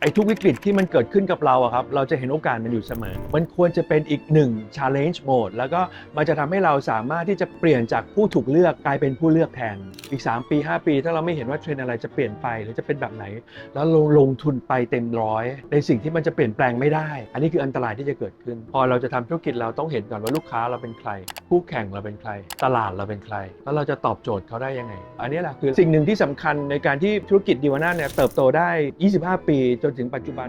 ไอ้ทุกวิกฤตที่มันเกิดขึ้นกับเราอะครับ เราจะเห็นโอกาสมันอยู่เสมอ มันควรจะเป็นอีกหนึ่ง challenge mode แล้วก็มันจะทำให้เราสามารถที่จะเปลี่ยนจากผู้ถูกเลือกกลายเป็นผู้เลือกแทน อีก 3 ปี 5 ปี ถ้าเราไม่เห็นว่าเทรนอะไรจะเปลี่ยนไปหรือจะเป็นแบบไหน แล้วลงลงทุนไปเต็มร้อย ในสิ่งที่มันจะเปลี่ยนแปลงไม่ได้ อันนี้คืออันตรายที่จะเกิดขึ้น พอเราจะทำธุรกิจเราต้องเห็นก่อนว่าลูกค้าเราเป็นใคร คู่แข่งเราเป็นใคร ตลาดเราเป็นใคร แล้วเราจะตอบโจทย์เขาได้ยังไง อันนี้แหละคือสิ่งหนึ่งที่สำคัญในการที่ธุรกิจดีวาน่าเนี่ยเติบโตได้ 25 ปีจนถึงปัจจุบัน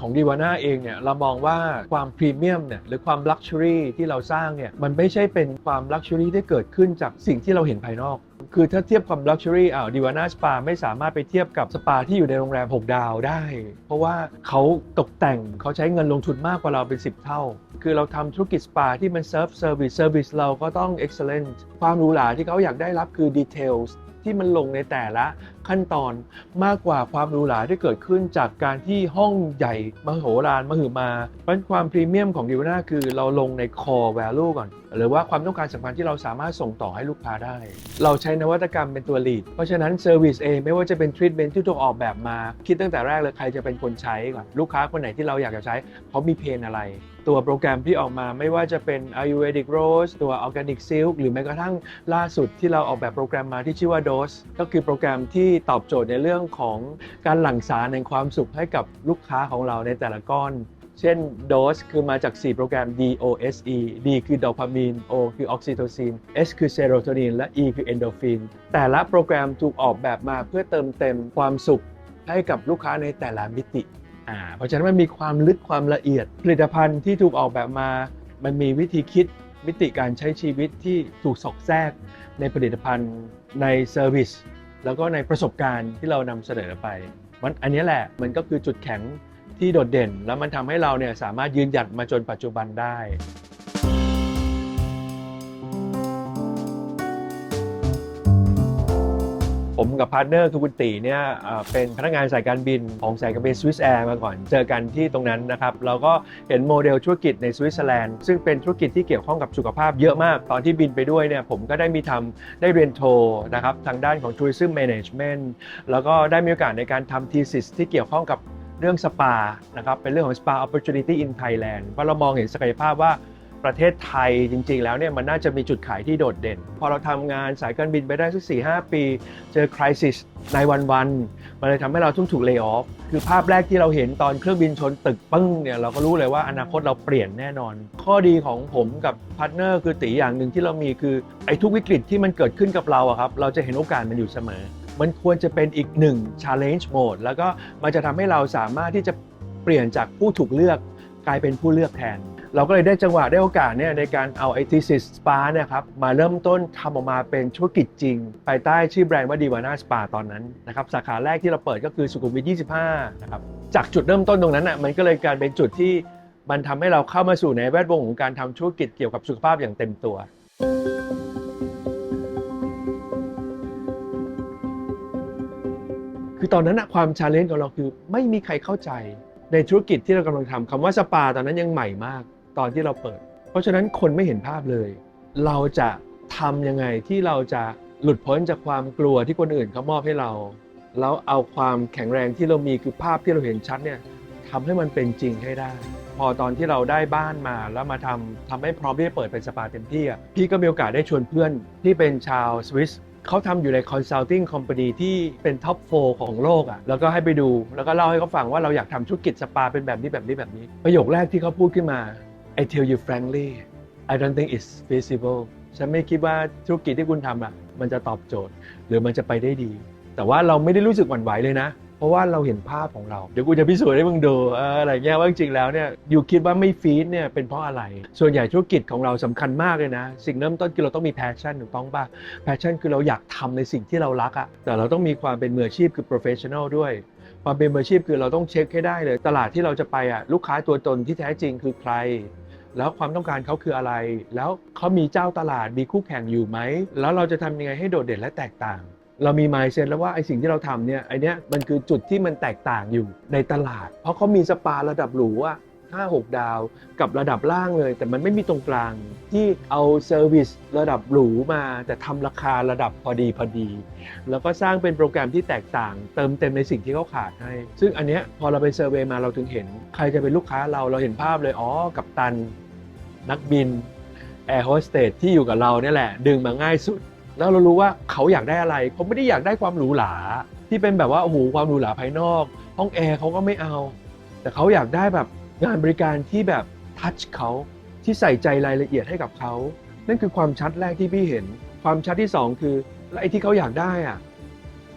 ของดีวาน่าเองเนี่ยเรามองว่าความพรีเมียมเนี่ยหรือความลักชัวรี่ที่เราสร้างเนี่ยมันไม่ใช่เป็นความลักชัวรี่ที่เกิดขึ้นจากสิ่งที่เราเห็นภายนอก คือถ้าเทียบความลักชัวรี่อ่าดีวาน่าสปาไม่สามารถไปเทียบกับสปาที่อยู่ในโรงแรม 6 ดาวได้ เพราะว่าเขาตกแต่งเขาใช้เงินลงทุนมากกว่าเราเป็น 10 เท่า คือเราทำธุรกิจสปาที่มันเซิร์ฟเซอร์วิสเซอร์วิสเราก็ต้อง excellent ความหรูหราที่เขาอยากได้รับคือ details ที่มันลงในแต่ละขั้นตอนมากกว่าความหรูหราที่เกิดขึ้นจากการที่ห้องใหญ่มโหฬารมหึมา เพราะนั้นความพรีเมียมของดิวนาคือเราลงใน core value ก่อน หรือว่าความต้องการสำคัญที่เราสามารถส่งต่อให้ลูกค้าได้ เราใช้นวัตกรรมเป็นตัว lead เพราะฉะนั้น service เองไม่ว่าจะเป็น treatment ที่ถูกออกแบบมา คิดตั้งแต่แรกเลยใครจะเป็นคนใช้ก่อนลูกค้าคนไหนที่เราอยากจะใช้เขามีเพนอะไร ตัวโปรแกรมที่ออกมาไม่ว่าจะเป็น Ayurvedic Rose ตัว Organic Silk หรือแม้กระทั่งล่าสุดที่เราออกแบบโปรแกรมมาที่ชื่อว่า Dose ก็คือโปรแกรมที่ตอบโจทย์ในเรื่องของการหลั่งสารแห่งความสุขให้กับลูกค้าของเราในแต่ละก้อน เช่น Dose คือมาจาก 4 โปรแกรม DOSE D คือโดพามีน O คือออกซิโทซิน S คือเซโรโทนิน และ E คือเอนโดฟิน แต่ละโปรแกรมถูกออกแบบมาเพื่อเติมเต็มความสุขให้กับลูกค้าในแต่ละมิติ เพราะฉะนั้นมันมีความลึกความละเอียด ผลิตภัณฑ์ที่ถูกออกแบบมา มันมีวิธีคิดมิติการใช้ชีวิตที่ถูกสอดแทรกในผลิตภัณฑ์ในเซอร์วิสแล้วก็ในประสบการณ์ที่เรานำเสนอไปมันอันนี้แหละมันก็คือจุดแข็ง ที่โดดเด่น แล้วมันทำให้เราเนี่ยสามารถยืนหยัดมาจนปัจจุบันได้ ผมกับพาร์ทเนอร์คือคุณตีเนี่ยเอ่อเป็นพนักงานสายการบินของสายการบินสวิสแอร์มาก่อน เจอกันที่ตรงนั้นนะครับ เราก็เห็นโมเดลธุรกิจในสวิตเซอร์แลนด์ซึ่งเป็นธุรกิจที่เกี่ยวข้องกับสุขภาพเยอะมาก ตอนที่บินไปด้วยเนี่ยผมก็ได้มีทำได้เรียนโทนะครับทางด้านของ Tourism Management แล้วก็ได้มีโอกาสในการทำ thesis ที่เกี่ยวข้องกับ เรื่องสปานะครับเป็นเรื่องของ Spa Opportunity in Thailand เพราะเรามองเห็นศักยภาพว่าประเทศไทยจริง ๆ แล้วเนี่ยมันน่าจะมีจุดขายที่โดดเด่น พอเราทำงานสายการบินไปได้สักสี่ห้าปี เจอคริสิสในวันๆมันเลยทำให้เราต้องถูกเลิกออฟคือภาพแรกที่เราเห็นตอนเครื่องบินชนตึกปึ้งเนี่ยเราก็รู้เลยว่าอนาคตเราเปลี่ยนแน่นอน ข้อดีของผมกับพาร์ทเนอร์คือตีอย่างหนึ่งที่เรามีคือไอ้ทุกวิกฤตที่มันเกิดขึ้นกับเราอะครับเราจะเห็นโอกาสมันอยู่เสมอมันควรจะเป็นอีกหนึ่ง challenge mode แล้วก็มันจะทำให้เราสามารถที่จะเปลี่ยนจากผู้ถูกเลือกกลายเป็นผู้เลือกแทน เราก็เลยได้จังหวะได้โอกาสเนี่ยในการเอาไอทีซิสสปาเนี่ยครับมาเริ่มต้นทำออกมาเป็นธุรกิจจริง ภายใต้ชื่อแบรนด์ว่าดีวาน่าสปาตอนนั้นนะครับสาขาแรกที่เราเปิดก็คือสุขุมวิท 25 นะครับ จากจุดเริ่มต้นตรงนั้นอะมันก็เลยกลารเป็นจุดที่มันทำให้เราเข้ามาสู่ในแวดวงของการทำธุรกิจเกี่ยวกับสุขภาพอย่างเต็มตัว ตอนนั้นอะความชาเลนจ์ของเราคือ ไม่มีใครเข้าใจในธุรกิจที่เรากำลังทำคำว่าสปาตอนนั้นยังใหม่มากตอนที่เราเปิด เพราะฉะนั้นคนไม่เห็นภาพเลย เราจะทำยังไงที่เราจะหลุดพ้นจากความกลัวที่คนอื่นเขามอบให้เรา แล้วเอาความแข็งแรงที่เรามีคือภาพที่เราเห็นชัดเนี่ยทำให้มันเป็นจริงให้ได้ พอตอนที่เราได้บ้านมาแล้วมาทำทำให้พร้อมที่จะเปิดเป็นสปาเต็มที่อะพี่ก็มีโอกาสได้ชวนเพื่อนที่เป็นชาวสวิส เขาทำอยู่ใน consulting company ที่เป็น top 4 ของโลกอะ่ะแล้วก็ให้ไปดูแล้วก็เล่าให้เขาฟังว่าเราอยากทำธุรกิจสปาเป็นแบบนี้แบบนี้แบบนี้ ประโยคแรกที่เขาพูดขึ้นมา I tell you frankly I don't think it's feasible ฉันไม่คิดว่าธุรกิจที่คุณทำอะมันจะตอบโจทย์ หรือมันจะไปได้ดี แต่ว่าเราไม่ได้รู้สึกหวั่นไหวเลยนะ เพราะว่าเราเห็นภาพของเรา เดี๋ยวกูจะพิสูจน์ให้มึงดูออะไรเงี้ยว่าจริงๆแล้วเนี่ยอยู่คิดว่าไม่ฟีดเนี่ยเป็นเพราะอะไร ส่วนใหญ่ธุรกิจของเราสำคัญมากเลยนะ สิ่งเริ่มต้นคือเราต้องมี passion ถูกต้องป่ะ passion คือเราอยากทำในสิ่งที่เรารักอะแต่เราต้องมีความเป็นมืออาชีพคือ professional ด้วยความเป็นมืออาชีพคือเราต้องเช็คให้ได้เลย ตลาดที่เราจะไปอะลูกค้าตัวตนที่แท้จริงคือใครแล้วความต้องการเขาคืออะไร แล้วเขามีเจ้าตลาด มีคู่แข่งอยู่ไหม แล้วเราจะทำยังไงให้โดดเด่นและแตกต่าง เรามี mindset แล้วว่าไอสิ่งที่เราทำเนี่ยไอเนี้ยมันคือจุดที่มันแตกต่างอยู่ในตลาด เพราะเขามีสปาระดับหรูอะ5-6ดาวกับระดับล่างเลย แต่มันไม่มีตรงกลางที่เอาเซอร์วิสระดับหรูมา แต่ทำราคาระดับพอดีพอดี แล้วก็สร้างเป็นโปรแกรมที่แตกต่าง เติมเต็มในสิ่งที่เขาขาดให้ ซึ่งอันเนี้ยพอเราไปเซอร์เวย์มาเราถึงเห็น ใครจะเป็นลูกค้าเราเราเห็นภาพเลยอ๋อกับตัน นักบินแอร์โฮสเตสที่อยู่กับเราเนี่ยแหละ ดึงมาง่ายสุด แล้วเรารู้ว่าเขาอยากได้อะไรเขาไม่ได้อยากได้ความหรูหราที่เป็นแบบว่าโอ้โหความหรูหราภายนอก ห้องแอร์เขาก็ไม่เอา แต่เขาอยากได้แบบงานบริการที่แบบทัชเขาที่ใส่ใจรายละเอียดให้กับเขา นั่นคือความชัดแรกที่พี่เห็น ความชัดที่สองคือแล้วไอ้ที่เขาอยากได้อะ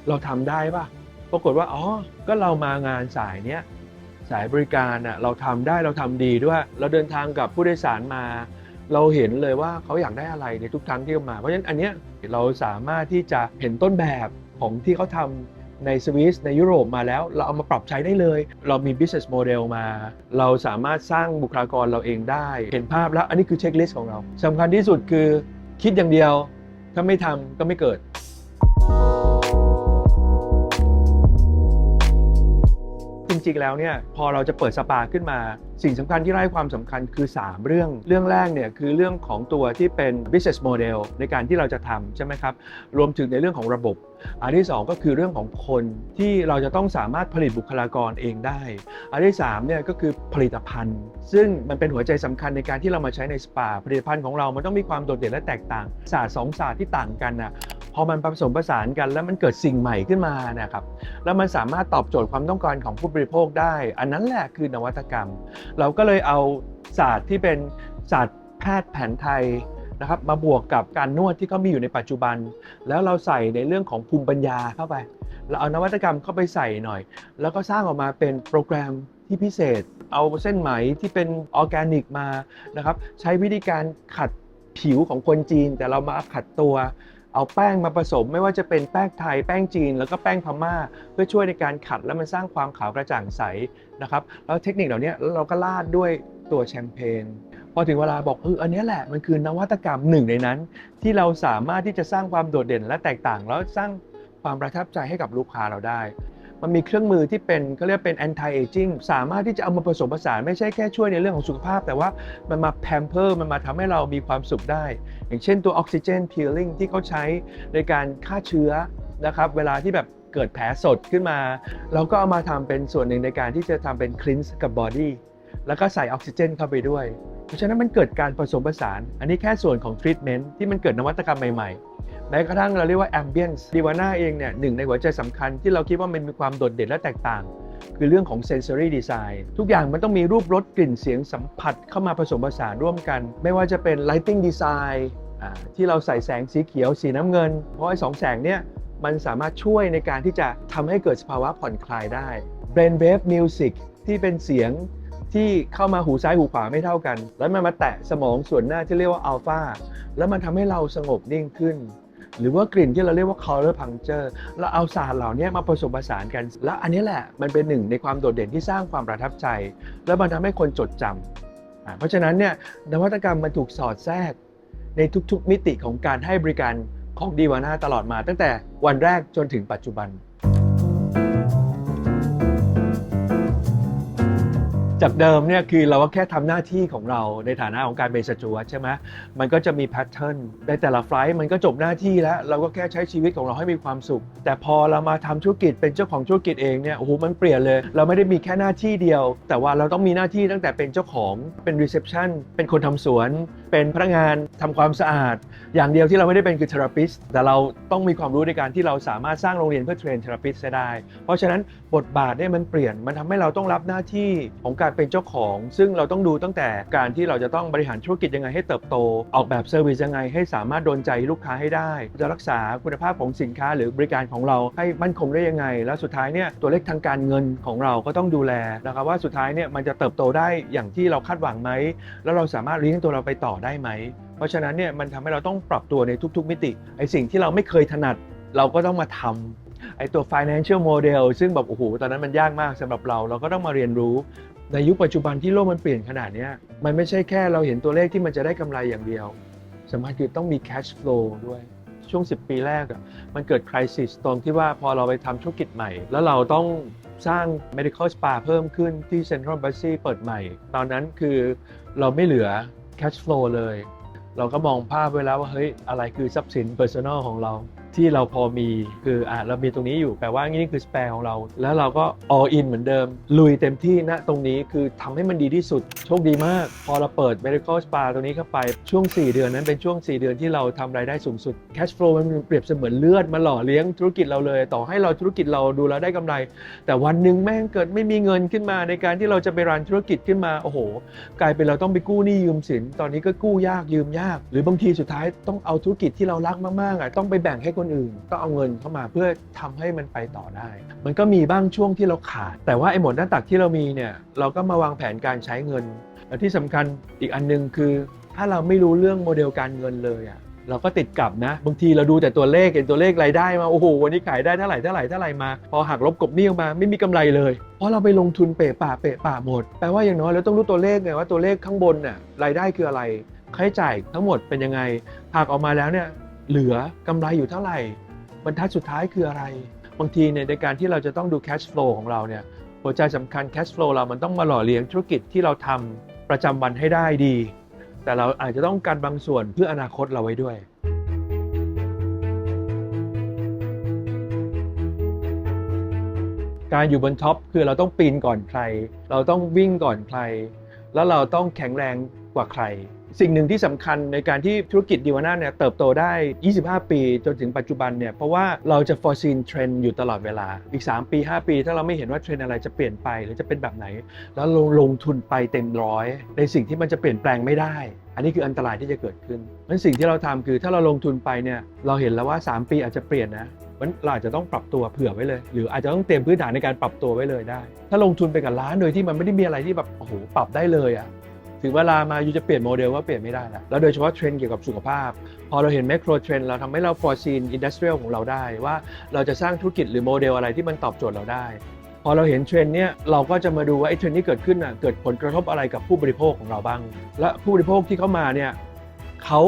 เราทำได้ปะปรากฏว่าอ๋อก็เรามางานสายเนี้ยสายบริการอะเราทำได้เราทำดีด้วย เราเดินทางกับผู้โดยสารมา เราเห็นเลยว่าเขาอยากได้อะไรในทุกครั้งที่เขามา เพราะฉะนั้นอันเนี้ย เราสามารถที่จะเห็นต้นแบบของที่เขาทำในสวิสในยุโรปมาแล้ว เราเอามาปรับใช้ได้เลย เรามี business model มา เราสามารถสร้างบุคลากรเราเองได้ เห็นภาพแล้วอันนี้คือเช็คลิสต์ของเราสำคัญที่สุดคือคิดอย่างเดียวถ้าไม่ทำก็ไม่เกิด ริงๆ แล้วเนี่ยพอเราจะเปิดสปาขึ้นมา สิ่งสำคัญที่ไร้ความสำคัญคือ 3 เรื่องเรื่องแรกเนี่ยคือเรื่องของตัวที่เป็น business model ในการที่เราจะทำใช่ไหมครับรวมถึงในเรื่องของระบบ อันที่ 2 ก็คือเรื่องของคนที่เราจะต้องสามารถผลิตบุคลากรเองได้ อันที่3เนี่ยก็คือผลิตภัณฑ์ ซึ่งมันเป็นหัวใจสำคัญในการที่เรามาใช้ในสปา ผลิตภัณฑ์ของเรามันต้องมีความโดดเด่นและแตกต่างศาสตร์สองศาสตร์ที่ต่างกันน่ะพอมันผสมผสานกันแล้วมันเกิดสิ่งใหม่ขึ้นมานะครับแล้วมันสามารถตอบโจทย์ความต้องการของผู้บริโภคได้ อันนั้นแหละคือนวัตกรรม เราก็เลยเอาศาสตร์ที่เป็นศาสตร์แพทย์แผนไทย นะครับมาบวกกับการนวดที่เขามีอยู่ในปัจจุบัน แล้วเราใส่ในเรื่องของภูมิปัญญาเข้าไป เราเอานวัตกรรมเข้าไปใส่หน่อย แล้วก็สร้างออกมาเป็นโปรแกรมที่พิเศษ เอาเส้นไหมที่เป็นออร์แกนิกมานะครับใช้วิธีการขัดผิวของคนจีน แต่เรามาขัดตัวเอาแป้งมาผสมไม่ว่าจะเป็นแป้งไทยแป้งจีน แล้วก็แป้งพม่า เพื่อช่วยในการขัดแล้วมันสร้างความขาวกระจ่างใสนะครับแล้วเทคนิคเหล่านี้เราก็ราดด้วย ตัวแชมเปญพอถึงเวลาบอกเอออันนี้แหละมันคือนวัตกรรมหนึ่งในนั้น ที่เราสามารถที่จะสร้างความโดดเด่นและแตกต่าง แล้วสร้างความประทับใจให้กับลูกค้าเราได้ มันมีเครื่องมือที่เป็นเขาเรียกเป็น anti aging สามารถที่จะเอามาผสมผสานไม่ใช่แค่ช่วยในเรื่องของสุขภาพ แต่ว่ามันมาแพมเพอร์มันมาทำให้เรามีความสุขได้ อย่างเช่นตัวออกซิเจนพีลลิ่งที่เขาใช้ในการฆ่าเชื้อนะครับเวลาที่แบบเกิดแผลสดขึ้นมา เราก็เอามาทำเป็นส่วนหนึ่งในการที่จะทำเป็นคลีนส์กับบอดี้ แล้วก็ใส่ออกซิเจนเข้าไปด้วย เพราะฉะนั้นมันเกิดการผสมผสาน อันนี้แค่ส่วนของทรีทเมนต์ที่มันเกิดนวัตกรรมใหม่ๆแม้กระทั่งเราเรียกว่า ambience ดีวาน่าเองเนี่ยหนึ่งในหัวใจสำคัญที่เราคิดว่ามันมีความโดดเด่นและแตกต่าง คือเรื่องของ sensory design ทุกอย่างมันต้องมีรูปรสกลิ่นเสียงสัมผัสเข้ามาผสมผสานร่วมกัน ไม่ว่าจะเป็น lighting design ที่เราใส่แสงสีเขียวสีน้ำเงิน เพราะไอ้สองแสงเนี่ยมันสามารถช่วยในการที่จะทำให้เกิดสภาวะผ่อนคลายได้ brain wave music ที่เป็นเสียง ที่เข้ามาหูซ้ายหูขวาไม่เท่ากัน แล้วมันมาแตะสมองส่วนหน้าที่เรียกว่าอัลฟาแล้วมันทำให้เราสงบนิ่งขึ้น หรือว่ากลิ่นที่เราเรียกว่า color puncture เราเอาศาสตร์เหล่านี้มาผสมผสานกัน แล้วอันนี้แหละมันเป็นหนึ่งในความโดดเด่นที่สร้างความประทับใจ แล้วมันทำให้คนจดจำอ่าเพราะฉะนั้นเนี่ยนวัตกรรมมันถูกสอดแทรกในทุกๆมิติของการให้บริการของดีวาน่าตลอดมา ตั้งแต่วันแรกจนถึงปัจจุบัน จากเดิมเนี่ยคือเราก็แค่ทำหน้าที่ของเราในฐานะของการเป็นสจวตใช่ไหมมันก็จะมีแพทเทิร์นในแต่ละไฟล์มันก็จบหน้าที่แล้ว เราก็แค่ใช้ชีวิตของเราให้มีความสุข แต่พอเรามาทำธุรกิจเป็นเจ้าของธุรกิจเองเนี่ยโอ้โหมันเปลี่ยนเลย เราไม่ได้มีแค่หน้าที่เดียว แต่ว่าเราต้องมีหน้าที่ตั้งแต่เป็นเจ้าของเป็นรีเซพชันเป็นคนทำสวน เป็นพนักงานทำความสะอาด อย่างเดียวที่เราไม่ได้เป็นคือเทอราปิสแต่เราต้องมีความรู้ในการที่เราสามารถสร้างโรงเรียนเพื่อเทรนเทอราปิสได้ เพราะฉะนั้นบทบาทเนี่ยมันเปลี่ยนมันทำให้เราต้องรับหน้าที่ของการเป็นเจ้าของ ซึ่งเราต้องดูตั้งแต่การที่เราจะต้องบริหารธุรกิจยังไงให้เติบโต ออกแบบเซอร์วิสยังไงให้สามารถโดนใจลูกค้าให้ได้ จะรักษาคุณภาพของสินค้าหรือบริการของเราให้มั่นคงได้ยังไง แล้วสุดท้ายเนี่ยตัวเลขทางการเงินของเราก็ต้องดูแลนะครับว่าสุดท้ายเนี่ยมันจะเติบโตได้อย่างที่เราคาดหวังไหมแล้วเราสามารถเลี้ยงตัวเราไปต่อได้ไหม เพราะฉะนั้นเนี่ยมันทำให้เราต้องปรับตัวในทุก ๆ มิติไอสิ่งที่เราไม่เคยถนัดเราก็ต้องมาทำไอตัว financial model ซึ่งแบบโอ้โหตอนนั้นมันยากมากสำหรับเราเราก็ต้องมาเรียนรู้ในยุคปัจจุบันที่โลกมันเปลี่ยนขนาดนี้มันไม่ใช่แค่เราเห็นตัวเลขที่มันจะได้กำไรอย่างเดียวสำคัญคือต้องมี cash flow ด้วยช่วง 10 ปีแรกอะมันเกิด crisis ตรงที่ว่าพอเราไปทำธุรกิจใหม่ แล้วเราต้องสร้าง medical spa เพิ่มขึ้นที่ Central b a s y เปิดใหม่ ตอนนั้นคือเราไม่เหลือ cash flow เลย เราก็มองภาพไว้แล้วว่าเฮ้ยอะไรคือทรัพย์สิน personal ของเรา ที่เราพอมีคืออะเรามีตรงนี้อยู่แปลว่านี่คือ spare ของเรา แล้วเราก็ all in เหมือนเดิม ลุยเต็มที่ณตรงนี้คือทำให้มันดีที่สุด โชคดีมาก พอเราเปิด medical spa ตรงนี้เข้าไปช่วง 4 เดือนนั้นเป็นช่วง 4 เดือนที่เราทำรายได้สูงสุด cash flow มันเปรียบเสมือนเลือดมาหล่อเลี้ยงธุรกิจเราเลย ต่อให้เราธุรกิจเราดูแล้วได้กำไร แต่วันหนึ่งแม่งเกิดไม่มีเงินขึ้นมาในการที่เราจะไปรันธุรกิจขึ้นมาโอ้โห กลายเป็นเราต้องไปกู้หนี้ยืมสิน ตอนนี้ก็กู้ยากยืมยาก หรือบางทีสุดท้ายต้องเอาธุรกิจที่เรารักมากๆอะต้องไปแบ่งให้คนอื่น ก็เอาเงินเข้ามาเพื่อทำให้มันไปต่อได้ มันก็มีบ้างช่วงที่เราขาด แต่ว่าไอ้หมดหน้าตักที่เรามีเนี่ยเราก็มาวางแผนการใช้เงิน และที่สำคัญอีกอันหนึงคือ ถ้าเราไม่รู้เรื่องโมเดลการเงินเลยอะเราก็ติดกับนะ บางทีเราดูแต่ตัวเลขเห็นตัวเลขรายได้มา โอ้โห วันนี้ขายได้เท่าไหร่เท่าไหร่เท่าไหร่มา พอหักลบกบหนี้ออกมาไม่มีกำไรเลย เพราะเราไปลงทุนเปะป่าเปะป่าหมด แปลว่าอย่างน้อยเราต้องรู้ตัวเลขไงว่าตัวเลขข้างบนน่ะรายได้คืออะไร ค่าใช้จ่ายทั้งหมดเป็นยังไงหักออกมาแล้วเนี่ย เหลือกำไรอยู่เท่าไหร่ บรรทัดสุดท้ายคืออะไร บางทีเนี่ยในการที่เราจะต้องดู cash flow ของเราเนี่ยหัวใจสำคัญ cash flow เรามันต้องมาหล่อเลี้ยงธุรกิจที่เราทำประจำวันให้ได้ดี แต่เราอาจจะต้องการบางส่วนเพื่ออนาคตเราไว้ด้วยการอยู่บนท็อปคือเราต้องปีนก่อนใคร เราต้องวิ่งก่อนใคร แล้วเราต้องแข็งแรงกว่าใคร สิ่งหนึ่งที่สำคัญในการที่ธุรกิจดีวาน่าเนี่ยเติบโตได้ 25 ปีจนถึงปัจจุบันเนี่ยเพราะว่าเราจะ foreseen trend อยู่ตลอดเวลาอีก 3 ปี 5 ปี ถ้าเราไม่เห็นว่าเทรนด์อะไรจะเปลี่ยนไปหรือจะเป็นแบบไหน แล้วลงลงทุนไปเต็มร้อยในสิ่งที่มันจะเปลี่ยนแปลงไม่ได้ อันนี้คืออันตรายที่จะเกิดขึ้นเพราะฉะนั้นสิ่งที่เราทำคือถ้าเราลงทุนไปเนี่ยเราเห็นแล้วว่า 3 ปีอาจจะเปลี่ยนนะมันเราอาจจะต้องปรับตัวเผื่อไว้เลย หรืออาจจะต้องเตรียมพื้นฐานในการปรับตัวไว้เลยได้ ถ้าลงทุนไปกับร้านโดยที่มันไม่ได้มีอะไรที่แบบโอ้โหปรับได้เลยอะ ถึงเวลามายูจะเปลี่ยนโมเดลว่าเปลี่ยนไม่ได้แล้วแล้วโดยเฉพาะเทรนด์เกี่ยวกับสุขภาพ พอเราเห็นแม c โรเทรนด์เราทำให้เรา foreseen industrial ของเราได้ว่าเราจะสร้างธุรกิจหรือโมเดลอะไรที่มันตอบโจทย์เราได้ พอเราเห็นเทรนด์เนี้ยเราก็จะมาดูว่าไอ้เทรนด์ที่เกิดขึ้นน่ะเกิดผลกระทบอะไรกับผู้บริโภคของเราบ้าง และผู้บริโภคที่เข้ามาเนี่ยเขา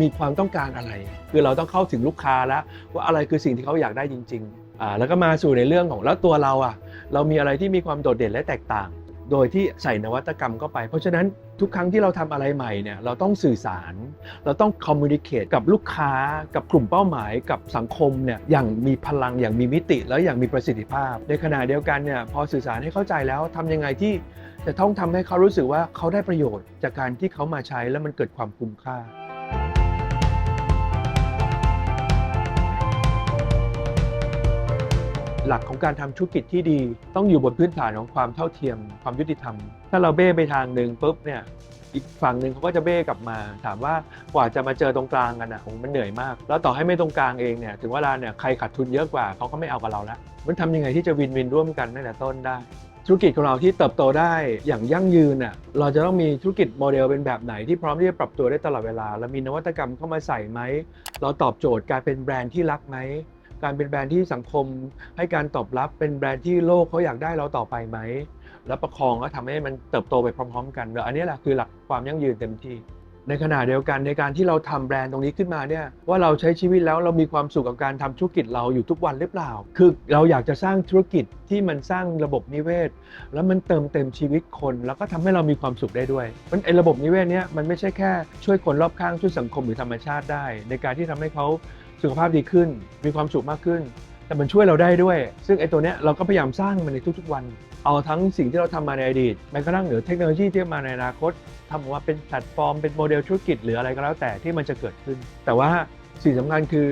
มีความต้องการอะไร คือเราต้องเข้าถึงลูกค้าแล้ว ว่าอะไรคือสิ่งที่เขาอยากได้จริง ๆ อ่าแล้วก็มาสู่ในเรื่องของแล้วตัวเราอะเรามีอะไรที่มีความโดดเด่นและแตกต่าง โดยที่ใส่นวัตกรรมเข้าไป เพราะฉะนั้นทุกครั้งที่เราทำอะไรใหม่เนี่ยเราต้องสื่อสาร เราต้องคอมมูนิเคตกับลูกค้า กับกลุ่มเป้าหมายกับสังคมเนี่ยอย่างมีพลังอย่างมีมิติ แล้วอย่างมีประสิทธิภาพ ในขณะเดียวกันเนี่ยพอสื่อสารให้เข้าใจแล้วทำยังไงที่จะต้องทำให้เขารู้สึกว่าเขาได้ประโยชน์ จากการที่เขามาใช้แล้วมันเกิดความคุ้มค่า หลักของการทำธุรกิจที่ดีต้องอยู่บนพื้นฐานของความเท่าเทียม ความยุติธรรม ถ้าเราเบ้ไปทางหนึ่งปุ๊บเนี่ยอีกฝั่งหนึ่งเขาก็จะเบ้กลับมา ถามว่ากว่าจะมาเจอตรงกลางกันอะโหมันเหนื่อยมาก แล้วต่อให้ไม่ตรงกลางเองเนี่ยถึงเวลาเนี่ยใครขาดทุนเยอะกว่าเขาก็ไม่เอากับเราละมันทำยังไงที่จะวินวินร่วมกันตั้งแต่ต้นได้ ธุรกิจของเราที่เติบโตได้อย่างยั่งยืนน่ะเราจะต้องมีธุรกิจโมเดลเป็นแบบไหนที่พร้อมที่จะปรับตัวได้ตลอดเวลา แล้วมีนวัตกรรมเข้ามาใส่ไหมเราตอบโจทย์การเป็นแบรนด์ที่รักไหม การเป็นแบรนด์ที่สังคม ให้การตอบรับเป็นแบรนด์ที่โลกเขาอยากได้เราต่อไปไหม แล้วประคองก็ทำให้มันเติบโตไปพร้อม ๆ กันแล้วอันนี้แหละคือหลักความยั่งยืนเต็มที่ ในขณะเดียวกันในการที่เราทำแบรนด์ตรงนี้ขึ้นมาเนี่ยว่าเราใช้ชีวิตแล้วเรามีความสุขกับการทำธุรกิจเราอยู่ทุกวันหรือเปล่า คือเราอยากจะสร้างธุรกิจที่มันสร้างระบบนิเวศ แล้วมันเติมเต็มชีวิตคน แล้วก็ทำให้เรามีความสุขได้ด้วยมันไอ้ระบบนิเวศเนี้ยมันไม่ใช่แค่ช่วยคนรอบข้างช่วยสังคมหรือธรรมชาติได้ ในการที่ทำให้เขา สุขภาพดีขึ้น มีความสุขมากขึ้น แต่มันช่วยเราได้ด้วย ซึ่งไอ้ตัวเนี้ยเราก็พยายามสร้างมันในทุกๆวัน เอาทั้งสิ่งที่เราทำมาในอดีตแม้กระทั่งเหนือเทคโนโลยีที่มาในอนาคตทำออกมาเป็นแพลตฟอร์มเป็นโมเดลธุรกิจหรืออะไรก็แล้วแต่ที่มันจะเกิดขึ้น แต่ว่าสิ่งสำคัญคือ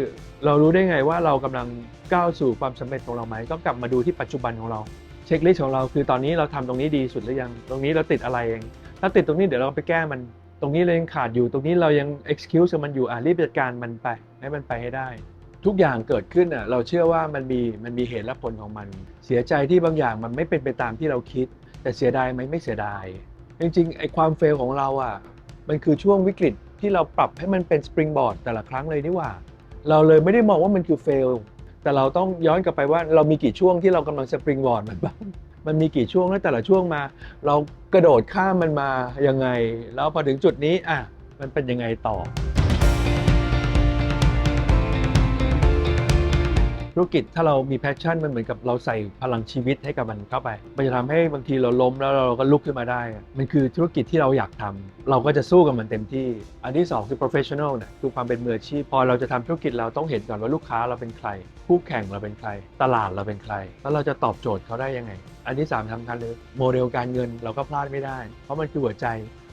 เรารู้ได้ไงว่าเรากำลังก้าวสู่ความสำเร็จของเราไหมก็กลับมาดูที่ปัจจุบันของเรา เช็คลิสต์ของเราคือตอนนี้เราทำตรงนี้ดีสุดหรือยัง ตรงนี้เราติดอะไรเอง ถ้าติดตรงนี้เดี๋ยวเราไปแก้มัน ตรงนี้เรายังขาดอยู่ตรงนี้เรายัง excuse มันอยู่อะรีบจัดการมันไปให้มันไปให้ได้ ทุกอย่างเกิดขึ้นอะเราเชื่อว่ามันมีมันมีเหตุและผลของมัน เสียใจที่บางอย่างมันไม่เป็นไปตามที่เราคิด แต่เสียดายไหมไม่เสียดาย จริงๆไอ้ความเฟลของเราอะมันคือช่วงวิกฤตที่เราปรับให้มันเป็นสปริงบอร์ดแต่ละครั้งเลยนี่หว่า เราเลยไม่ได้มองว่ามันคือเฟลแต่เราต้องย้อนกลับไปว่าเรามีกี่ช่วงที่เรากำลังสปริงบอร์ดมันบ้าง มันมีกี่ช่วงแล้วแต่ละช่วงมา เรากระโดดข้ามมันมายังไง แล้วพอถึงจุดนี้อะมันเป็นยังไงต่อ ธุรกิจถ้าเรามีแพชชั่นมันเหมือนกับเราใส่พลังชีวิตให้กับมันเข้าไป มันจะทำให้บางทีเราล้มแล้วเราก็ลุกขึ้นมาได้ มันคือธุรกิจที่เราอยากทำเราก็จะสู้กับมันเต็มที่ อันที่สองคือ professional เนี่ยคือความเป็นมืออาชีพ พอเราจะทำธุรกิจเราต้องเห็นก่อนว่าลูกค้าเราเป็นใคร คู่แข่งเราเป็นใคร ตลาดเราเป็นใคร แล้วเราจะตอบโจทย์เขาได้ยังไง อันที่สามสำคัญเลยโมเดลการเงินเราก็พลาดไม่ได้ เพราะมันคือหัวใจ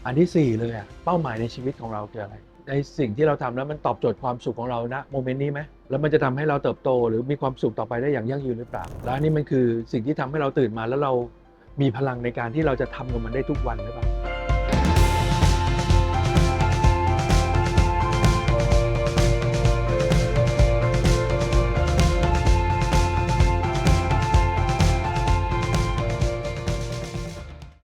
อันที่สี่เลยอะเป้าหมายในชีวิตของเราคืออะไรในสิ่งที่เราทำแล้วมันตอบโจทย์ความสุขของเราณโมเมนต์นี้ไหม แล้วมันจะทำให้เราเติบโต หรือมีความสุขต่อไปได้อย่างยั่งยืนหรือเปล่า แล้วนี่มันคือสิ่งที่ทำให้เราตื่นมาแล้วเรามีพลังในการที่เราจะทำกับมันได้ทุกวันหรือเปล่า